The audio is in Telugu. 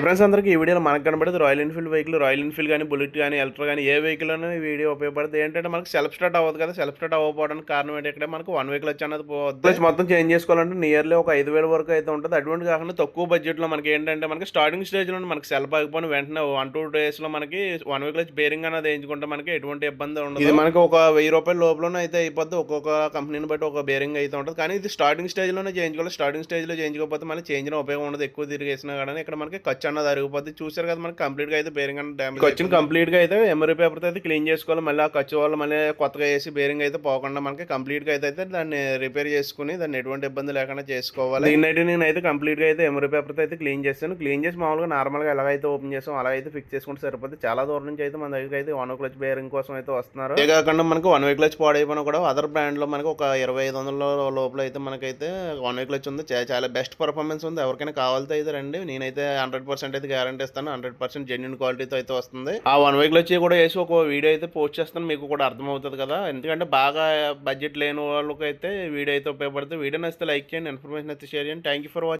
ఫ్రెండ్స్ అందరికీ ఈ వీడియోలో మనకు కనబడేది Royal Enfield vehicle Royal Enfield కానీ బుల్లెట్ కానీ ఎలక్ట్రా కానీ ఏ వెహికల్ అయినా ఈ వీడియో ఉపయోగపడుతుంది ఏంటంటే మనకు సెల్ఫ్ స్టార్ట్ అవ్వదు కదా సెల్ఫ్ స్టార్ట్ అవ్వకపోవడానికి కారణం ఏంటి ఇక్కడ మనకు వన్ వెహికల్ వచ్చి అన్నది పోవద్దు. మొత్తం చేంజ్ చేసుకోవాలంటే నియర్లీ ఒక ఐదు వేల వరకు అయితే ఉంటుంది. అటువంటి కాకుండా తక్కువ బడ్జెట్లో మనకి ఏంటంటే మనకి స్టార్టింగ్ స్టేజ్లో మనకి సెల్ఫ్ ఆగిపోయిన వెంటనే వన్ టూ డేస్లో మనకి వన్ వెహికల్ వచ్చి బేరింగ్ అనేది వేయించుకుంటే మనకి ఎటువంటి ఇబ్బంది ఉండదు. ఇది మనకి ఒక వెయ్యి రూపాయల లోపలనే అయితే అయిపోద్ది. ఒక్కొక్క కంపెనీని బట్టి ఒక బేరింగ్ అయితే ఉంటుంది. కానీ ఇది స్టార్టింగ్ స్టేజ్లోనే చేయించుకోవాలి. స్టార్టింగ్ స్టేజ్లో చేయించుకోకపోతే మళ్ళీ చేంజ్ ఉపయోగం ఉండదు. ఎక్కువ తిరిగేసినా కానీ ఇక్కడ మనకి ఖర్చు అన్నది అరిగిపోద్ది చూసారు కదా మనకి కంప్లీట్గా అయితే బేరింగ్ అన్న డ్యామేజ్ వచ్చిన కంప్లీట్గా అయితే ఎమరీ పేపర్ అయితే క్లీన్ చేసుకోవాలి మళ్ళీ ఆ ఖర్చు వల్ల మళ్ళీ కొత్తగా వేసి బేరింగ్ అయితే పోకుండా మనకి కంప్లీట్గా అయితే అయితే దాన్ని రిపేర్ చేసుకుని దాన్ని ఎటువంటి ఇబ్బంది లేకుండా చేసుకోవాలి. అయితే నేను అయితే కంప్లీట్గా అయితే ఎమరీ పేపర్ అయితే క్లీన్ చేస్తాను. క్లీన్ చేసి మామూలుగా నార్మల్గా ఎలాగైతే ఓపెన్ అలా అయితే ఫిక్స్ చేసుకుంటే సరిపోతుంది చాలా దూరం నుంచి అయితే మన దగ్గర అయితే వన్ క్లచ్ బేరింగ్ కోసం అయితే వస్తున్నారు. ఇదే కాకుండా మనకి వన్ వే క్లచ్ పాడైపోయినా కూడా అదర్ బ్రాండ్లో మనకి ఒక ఇరవై ఐదు వందల లోపల అయితే మనకైతే వన్ వే క్లచ్ ఉంది. చాలా బెస్ట్ పర్ఫార్మెన్స్ ఉంది. ఎవరికైనా కావాలితే అయితే రండి. నేనైతే హండ్రెడ్ పర్సెంట్ అయితే గ్యారంటీ ఇస్తాను. హండ్రెడ్ పర్సెంట్ జెన్యున్ క్వాలిటీతో అయితే వస్తుంది. ఆ వన్ వీక్ వచ్చి కూడా వేసి ఒక వీడియో అయితే పోస్ట్ చేస్తాను. మీకు కూడా అర్థమవుతుంది కదా. ఎందుకంటే బాగా బడ్జెట్ లేని వాళ్ళకి అయితే వీడియో అయితే ఉపయోగపడుతుంది. వీడియో నచ్చితే లైక్ చేయండి ఇన్ఫర్మేషన్ అయితే షేర్ చేయండి. Thank you for watching